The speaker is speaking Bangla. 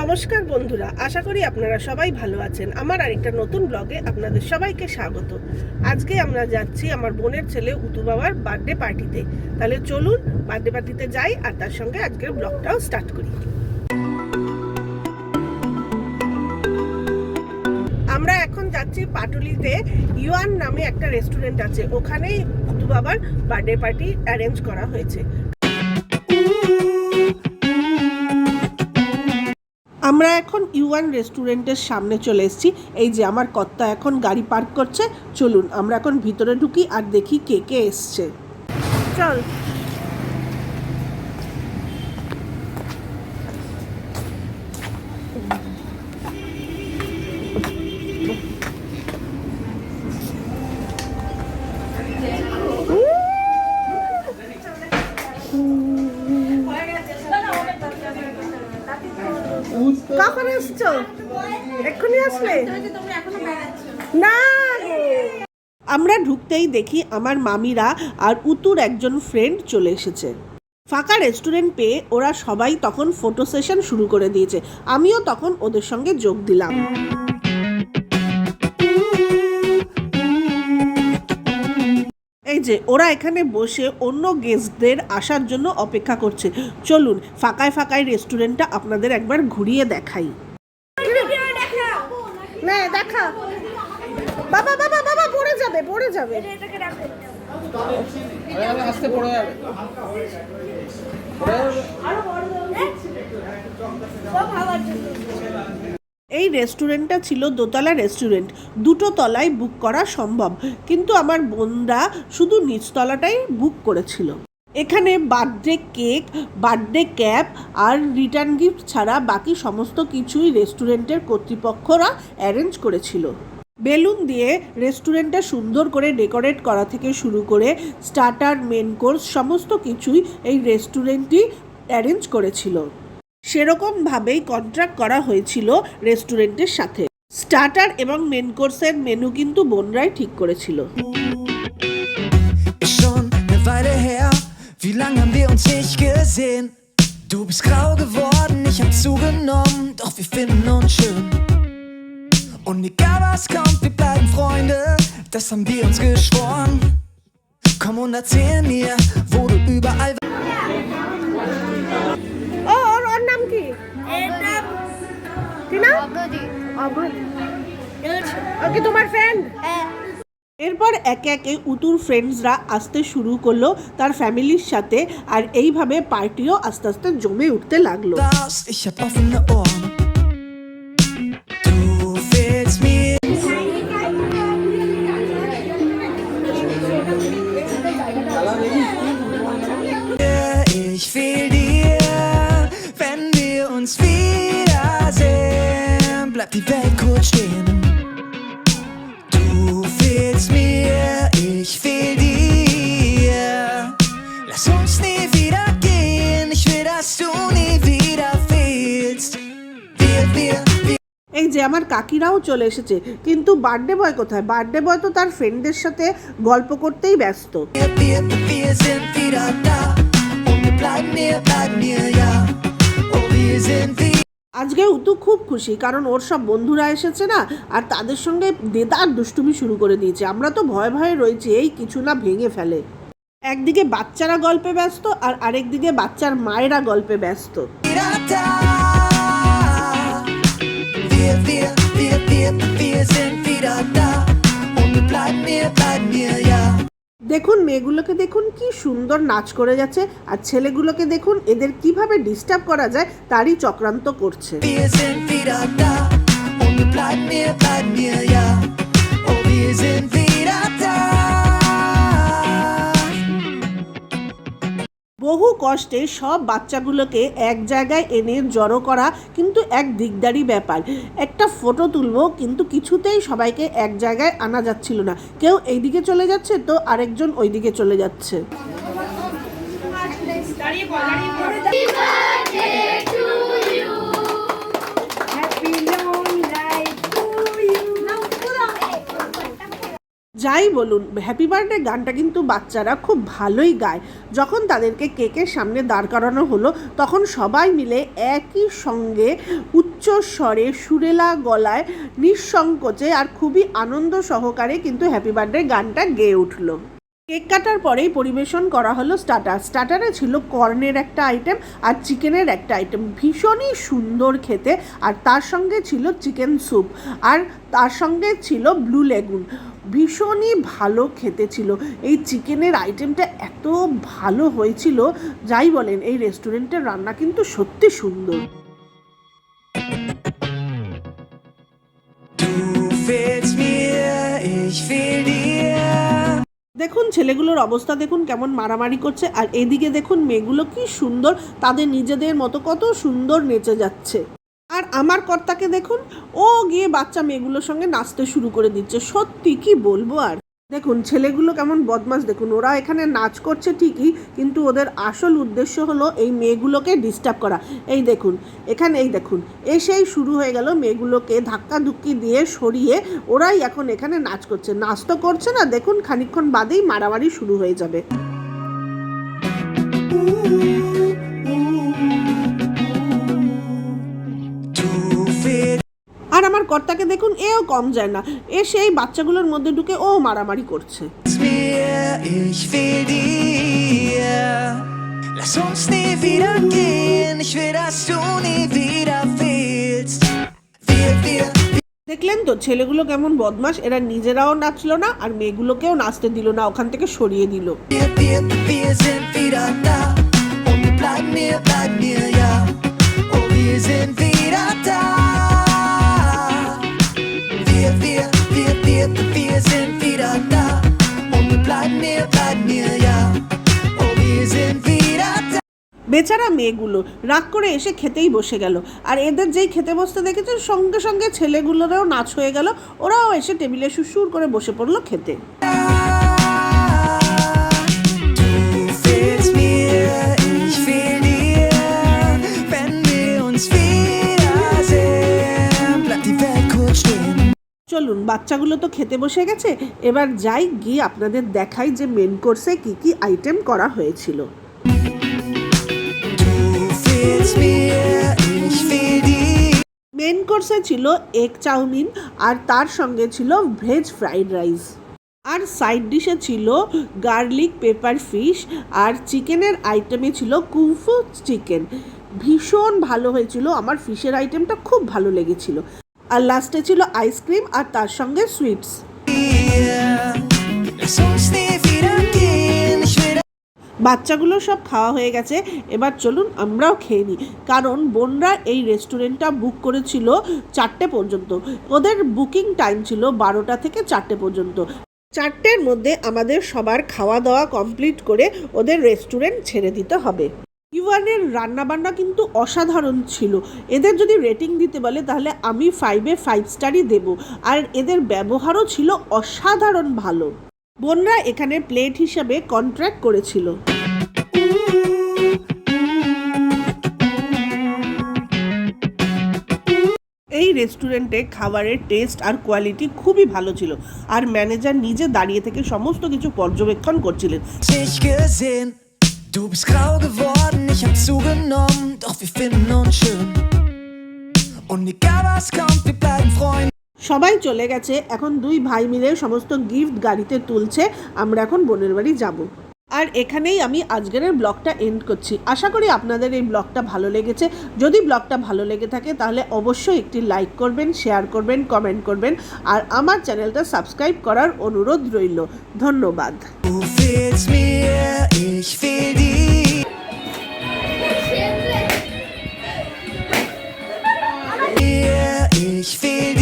নমস্কার বন্ধুরা, আশা করি আপনারা সবাই ভালো আছেন। আমার আরেকটা নতুন ব্লগে আপনাদের সবাইকে স্বাগত। আজকে আমরা যাচ্ছি আমার বোনের ছেলে উতু বাবার বার্থডে পার্টিতে তাহলে চলুন বার্থডে পার্টিতে যাই আর তার সঙ্গে আজকের ব্লগটাও স্টার্ট করি। যাচ্ছি পাটুলিতে ইউয়ান নামে একটা রেস্টুরেন্ট আছে। ওখানেই উতু বাবার বার্থডে পার্টি অ্যারেঞ্জ করা হয়েছে। আমরা এখন ইউয়ান রেস্টুরেন্টের সামনে চলে এসেছি। এই যে আমার কর্তা এখন গাড়ি পার্ক করছে। চলুন, আমরা এখন ভিতরে ঢুকি আর দেখি কে কে এসছে। চল। আমরা ঢুকতেই দেখি আমার মামিরা আর উতুর একজন ফ্রেন্ড চলে এসেছে। ফাঁকা রেস্টুরেন্ট পেয়ে ওরা সবাই তখন ফটো সেশন শুরু করে দিয়েছে। আমিও তখন ওদের সঙ্গে যোগ দিলাম। এই যে, ওরা এখানে বসে অন্য গেস্টদের আসার জন্য অপেক্ষা করছে। চলুন, ফাঁকায় ফাঁকায় রেস্টুরেন্টটা আপনাদের একবার ঘুরিয়ে দেখাই। না দেখা বাবা বাবা বাবা পড়ে যাবে পড়ে যাবে। আসতে পড়ে যাবে। এই রেস্টুরেন্টটা ছিল দোতলা রেস্টুরেন্ট। দুটো তলায় বুক করা সম্ভব। কিন্তু আমার বোনরা শুধু নিচতলাটাই বুক করেছিল। এখানে বার্থডে কেক বার্থডে ক্যাপ আর রিটার্ন গিফট ছাড়া বাকি সমস্ত কিছুই রেস্টুরেন্টের কর্তৃপক্ষরা অ্যারেঞ্জ করেছিল। বেলুন দিয়ে রেস্টুরেন্টটা সুন্দর করে ডেকোরেট করা থেকে শুরু করে স্টার্টার মেন কোর্স সমস্ত কিছুই এই রেস্টুরেন্টটি অ্যারেঞ্জ করেছিল সেরকমভাবেই কন্ট্রাক্ট করা হয়েছিল রেস্টুরেন্টের সাথে স্টার্টার এবং মেন কোর্সের মেনু কিন্তু বোনরাই ঠিক করেছিল. Wie lange haben wir uns nicht gesehen? Du bist grau geworden, ich hab zugenommen, doch wir finden uns schön. Und egal was kommt, wir bleiben Freunde, das haben wir uns geschworen. Komm und erzähl mir, wo du überall ও ওর ওর নাম কি কি নাম ওকে তোমার ফ্রেন্ড এরপর একে একে উতুর ফ্রেন্ডসরা আসতে শুরু করল তার ফ্যামিলির সাথে আর এইভাবে পার্টিও আস্তে আস্তে জমে উঠতে লাগল ich hab offene Ohren. Ich will যে আমার কাকিরাও চলে এসেছে, কিন্তু বার্থডে বয় কোথায় বার্থডে বয় তো তার ফ্রেন্ডদের সাথে গল্প করতেই ব্যস্ত. আজকে উতু খুব খুশি, কারণ ওর সব বন্ধুরা এসেছে না, আর তাদের সঙ্গে দেদার দুষ্টুমি শুরু করে দিয়েছে আমরা তো ভয়ে ভয়ে রয়েছি, এই কিছু না ভেঙে ফেলে একদিকে বাচ্চারা গল্পে ব্যস্ত, আর আরেকদিকে বাচ্চার মায়েরা গল্পে ব্যস্ত. Wir, wir, wir, wir, wir sind wieder da. Und wir bleiben hier, bleiben hier, ja. দেখুন মেয়েগুলোকে দেখুন কি সুন্দর নাচ করে যাচ্ছে আর ছেলেগুলোকে দেখুন এদের কীভাবে ডিস্টার্ব করা যায় তারই চক্রান্ত করছে কষ্টে সব বাচ্চাগুলোকে এক জায়গায় এনে জড়ো করা কিন্তু এক দিকদারি ব্যাপার। একটা ফটো তুলবো কিন্তু কিছুতেই সবাইকে এক জায়গায় আনা যাচ্ছিল না। কেউ এইদিকে চলে যাচ্ছে তো আরেকজন ওইদিকে চলে যাচ্ছে। যাই বলুন হ্যাপি বার্থডে গানটা কিন্তু বাচ্চারা খুব ভালোই গায়। যখন তাদেরকে কেকের সামনে দাঁড় করানো হলো, তখন সবাই মিলে একই সঙ্গে উচ্চ স্বরে সুরেলা গলায় নিঃসংকোচে আর খুবই আনন্দ সহকারে কিন্তু হ্যাপি বার্থডে গানটা গেয়ে উঠল। কেক কাটার পরেই পরিবেশন করা হলো স্টার্টার স্টার্টারে ছিল কর্নের একটা আইটেম আর চিকেনের একটা আইটেম ভীষণই সুন্দর খেতে। আর তার সঙ্গে ছিল চিকেন স্যুপ। আর তার সঙ্গে ছিল ব্লু লেগুন ভীষণই ভালো খেতে ছিল। এই চিকেনের আইটেমটা এত ভালো হয়েছিল, যাই বলেন, এই রেস্টুরেন্টের রান্না কিন্তু সত্যি সুন্দর। দেখুন, ছেলেগুলোর অবস্থা দেখুন কেমন মারামারি করছে, আর এদিকে দেখুন মেয়েগুলো কি সুন্দর, তাদের নিজেদের মতো কত সুন্দর নেচে যাচ্ছে। আর আমার কর্তাকে দেখুন, ও গিয়ে বাচ্চা মেয়েগুলোর সঙ্গে নাচতে শুরু করে দিচ্ছে। সত্যি কি বলব আর? দেখুন, ছেলেগুলো কেমন বদমাস দেখুন, ওরা এখানে নাচ করছে ঠিকই, কিন্তু ওদের আসল উদ্দেশ্য হলো এই মেয়েগুলোকে ডিস্টার্ব করা। এই দেখুন, এখানে এই দেখুন, এসেই শুরু হয়ে গেল মেয়েগুলোকে ধাক্কা ধুক্কি দিয়ে সরিয়ে ওরাই এখন এখানে নাচ করছে। নাচ তো করছে না, দেখুন, খানিকক্ষণ বাদেই মারামারি শুরু হয়ে যাবে। কর্তাকে দেখুন এও কম যায় না এ সেই বাচ্চাগুলোর মধ্যে ঢুকে ও মারামারি করছে mir, ich fehl dir. Lass uns nie wieder gehen, ich will, dass du nie wieder fehlst. Wir, wir, দেখলেন তো ছেলেগুলো কেমন বদমাস এরা নিজেরাও নাচলো না আর মেয়েগুলোকেও নাচতে দিল না ওখান থেকে সরিয়ে দিল বেচারা মেয়েগুলো। রাগ করে এসে খেতেই বসে গেল। আর এদের যেই খেতে বসতে দেখেছে সঙ্গে সঙ্গে ছেলেগুলোরও নাচ হয়ে গেল। ওরাও এসে টেবিলে সুসুর করে বসে পড়ল খেতে. চলুন বাচ্চাগুলো তো খেতে বসে গেছে। এবার যাই গিয়ে আপনাদের দেখাই যে মেন কোর্সে কি কি আইটেম করা হয়েছিল। মেন কোর্সে ছিল এগ চাউমিন আর তার সঙ্গে ছিল ভেজ ফ্রাইড রাইস আর সাইড ডিশে ছিল গার্লিক পেপার ফিশ আর চিকেনের আইটেমে ছিল কুমফু চিকেন ভীষণ ভালো হয়েছিল আমার ফিশের আইটেমটা খুব ভালো লেগেছিল। আর লাস্টে ছিল আইসক্রিম আর তার সঙ্গে সুইটস বাচ্চাগুলো সব খাওয়া হয়ে গেছে, এবার চলুন আমরাও খেয়ে নিই। কারণ বোনরা এই রেস্টুরেন্টটা বুক করেছিল চারটে পর্যন্ত। ওদের বুকিং টাইম ছিল বারোটা থেকে চারটে পর্যন্ত। চারটের মধ্যে আমাদের সবার খাওয়া দাওয়া কমপ্লিট করে ওদের রেস্টুরেন্ট ছেড়ে দিতে হবে। ইউয়ানের রান্নাবান্না কিন্তু অসাধারণ ছিল। এদের যদি রেটিং দিতে বলে, তাহলে আমি ফাইভে ফাইভ স্টারই দেব। আর এদের ব্যবহারও ছিল অসাধারণ ভালো। বোনরা এখানে প্লেট হিসাবে কন্ট্রাক্ট করেছিল। এই রেস্টুরেন্টে খাবারের টেস্ট আর কোয়ালিটি খুবই ভালো ছিল আর ম্যানেজার নিজে দাঁড়িয়ে থেকে সমস্ত কিছু পর্যবেক্ষণ করছিলেন। সবাই চলে গেছে এখন দুই ভাই মিলে সমস্ত গিফট গাড়িতে তুলছে আমরা এখন বোনের বাড়ি যাব আর এখানেই আমি আজকের ব্লগটা এন্ড করছি আশা করি আপনাদের এই ব্লগটা ভালো লেগেছে যদি ব্লগটা ভালো লেগে থাকে তাহলে অবশ্যই একটি লাইক করবেন শেয়ার করবেন কমেন্ট করবেন আর আমার চ্যানেলটা সাবস্ক্রাইব করার অনুরোধ রইল ধন্যবাদ Ich will